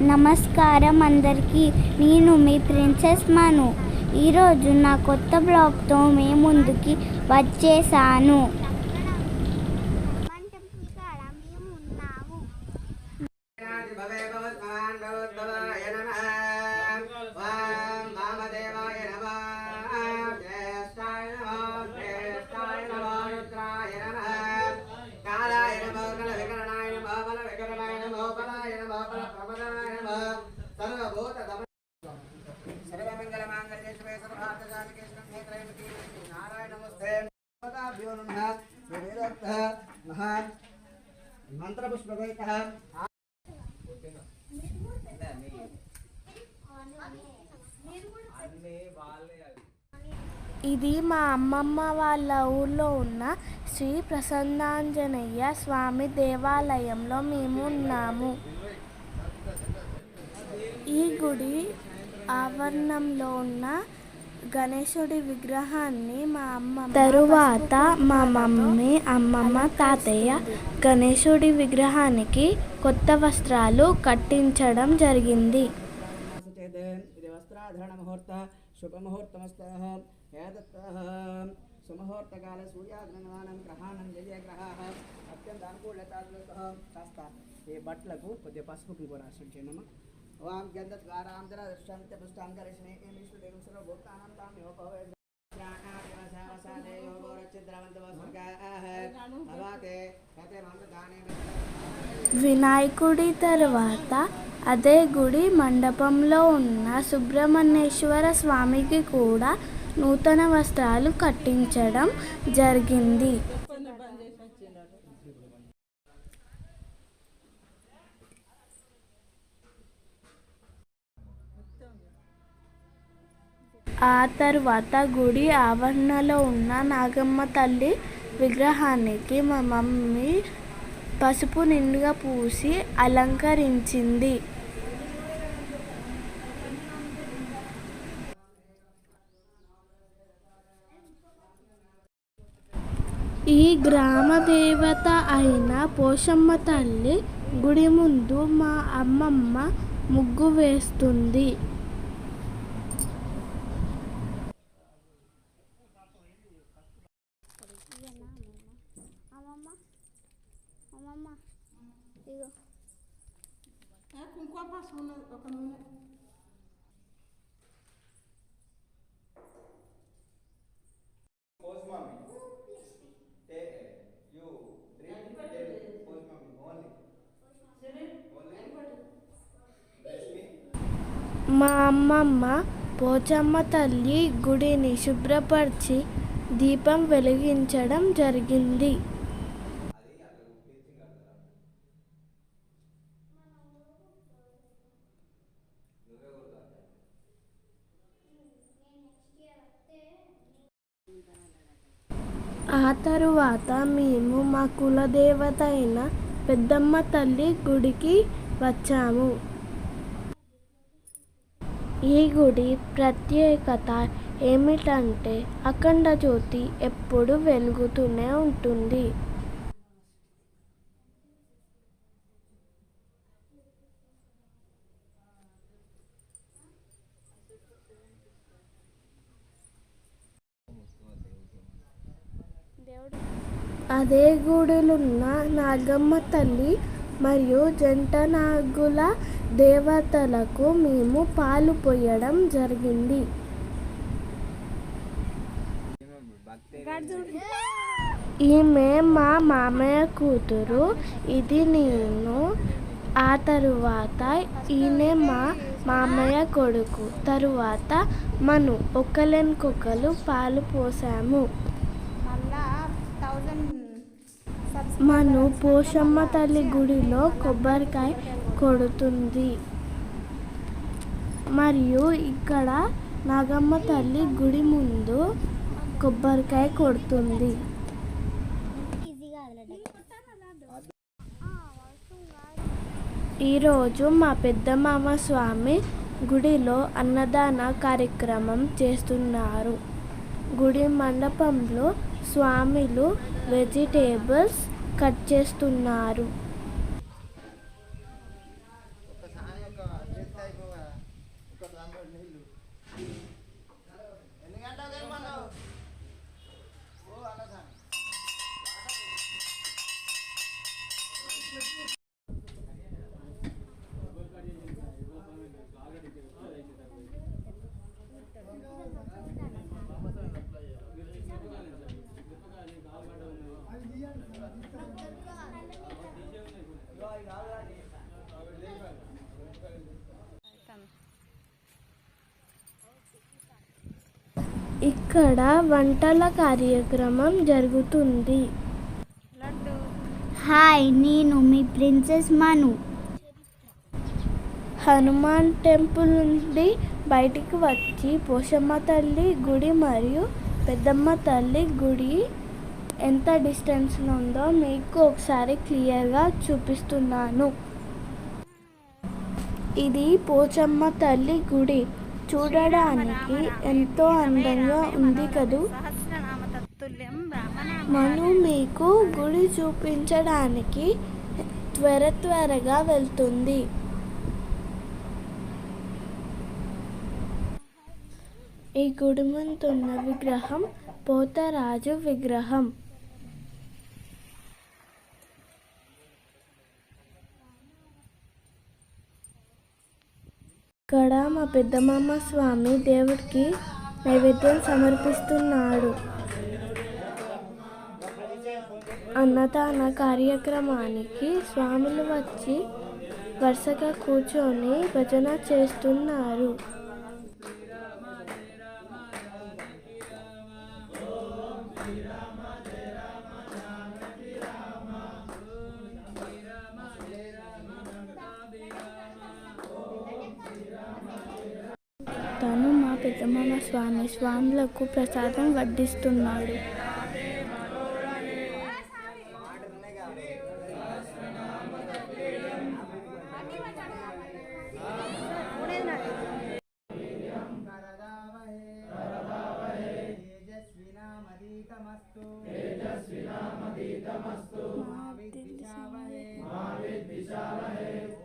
నమస్కారం అందరికీ. నేను మీ ప్రిన్సెస్ మను. ఈరోజు నా కొత్త బ్లాగ్తో మీ ముందుకి వచ్చేసాను. ఇది మా అమ్మమ్మ వాళ్ళ ఊళ్ళో ఉన్న శ్రీ ప్రసన్నాంజనేయ స్వామి దేవాలయంలో మేము ఉన్నాము. ఈ గుడి ఆవరణంలో ఉన్న గణేశుడి విగ్రహాన్ని మా అమ్మ తరువాత మా మమ్మీ అమ్మమ్మ తాతయ్య గణేశుడి విగ్రహానికి కొత్త వస్త్రాలు కట్టించడం జరిగింది. ఈ బట్టలకు కొద్దిగా పసుపు కూడా రాసి పుష్టాంకరిష్ణే ఏం విష్ణుదేవం తాం యోపవే వినాయకుడి తర్వాత అదే గుడి మండపంలో ఉన్న సుబ్రహ్మణ్యేశ్వర స్వామికి కూడా నూతన వస్త్రాలు కట్టించడం జరిగింది. ఆ తర్వాత గుడి ఆవరణలో ఉన్న నాగమ్మ తల్లి విగ్రహానికి మా మమ్మీ పసుపు నిండుగా పూసి అలంకరించింది. ఈ గ్రామ దేవత అయిన పోషమ్మ తల్లి గుడి ముందు మా అమ్మమ్మ ముగ్గు వేస్తుంది అమ్మమ్మ అమ్మమ్మ ఇగో మా అమ్మమ్మ పోచమ్మ తల్లి గుడిని శుభ్రపరిచి దీపం వెలిగించడం జరిగింది. ఆ తరువాత మేము మా కులదేవత అయిన పెద్దమ్మ తల్లి గుడికి వచ్చాము. ఈ గుడి ప్రత్యేకత ఏమిటంటే అఖండ జ్యోతి ఎప్పుడు వెలుగుతూనే ఉంటుంది. అదే గుడిలున్న నాగమ్మ తల్లి మరియు జంట నాగుల దేవతలకు మేము పాలు పోయడం జరిగింది. ఈమె మా మామయ్య కూతురు. ఇది నేను. ఆ తరువాత ఈయన మా మామయ్య కొడుకు. తరువాత మను. ఒకలెనుకొకలు పాలు పోసాము. మను పోషమ్మ తల్లి గుడిలో కొబ్బరికాయ కొడుతుంది. మరియు ఇక్కడ నాగమ్మ తల్లి గుడి ముందు కొబ్బరికాయ కొడుతుంది. ఈరోజు మా పెద్ద మామ స్వామి గుడిలో అన్నదాన కార్యక్రమం చేస్తున్నారు. గుడి మండపంలో స్వామిలు వెజిటేబుల్స్ కట్ చేస్తున్నారు. ఇక్కడ వంటల కార్యక్రమం జరుగుతుంది. హాయ్ నేను మీ ప్రిన్సెస్ మను. హనుమాన్ టెంపుల్ నుండి బయటికి వచ్చి పోషమ్మ తల్లి గుడి మరియు పెద్దమ్మ తల్లి గుడి ఎంత డిస్టెన్స్లో ఉందో మీకు ఒకసారి క్లియర్గా చూపిస్తున్నాను. ఇది పోచమ్మ తల్లి గుడి. చూడడానికి ఎంతో అందంగా ఉంది కదూ? మను మీకు గుడి చూపించడానికి త్వర త్వరగా వెళ్తుంది. ఈ గుడి ముందున్న విగ్రహం పోతరాజు విగ్రహం. ఇక్కడ మా పెద్దమామ స్వామి దేవుడికి నైవేద్యం సమర్పిస్తున్నాడు. అన్నదాన కార్యక్రమానికి స్వాములు వచ్చి వరుసగా కూర్చొని భజన చేస్తున్నారు. సుబ్రహ్మణ్య స్వామి స్వాములకు ప్రసాదం వడ్డిస్తున్నాడు.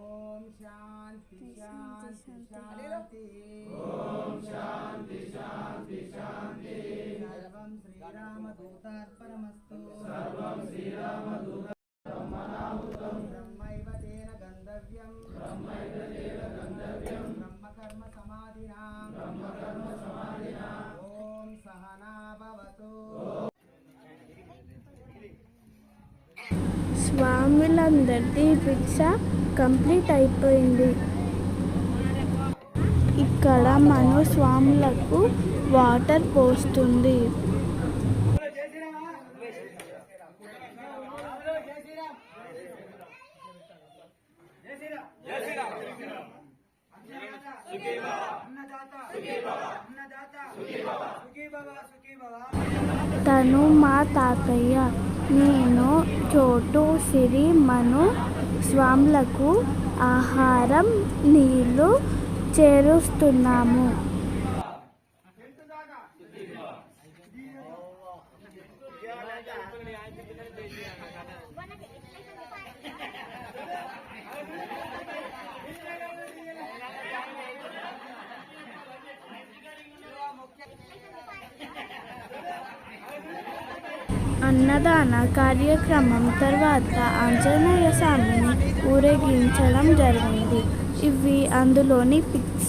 ఓం శాంతి శాంతి శాంతి. శ్రీరామదూతార్పణమస్తు సర్వం భిక్ష కంప్లీట్ అయిపోయింది. ఇక్కడ మనో స్వాములకు వాటర్ పోస్తుంది. తను మా తాతయ్య. నేను చోటు సిరి మను స్వాములకు ఆహారం నీళ్ళు చేరుస్తున్నాము. అన్నదాన కార్యక్రమం తర్వాత ఆంజనేయ స్వామిని ఊరేగించడం జరిగింది. ఇవి అందులోని పిక్చర్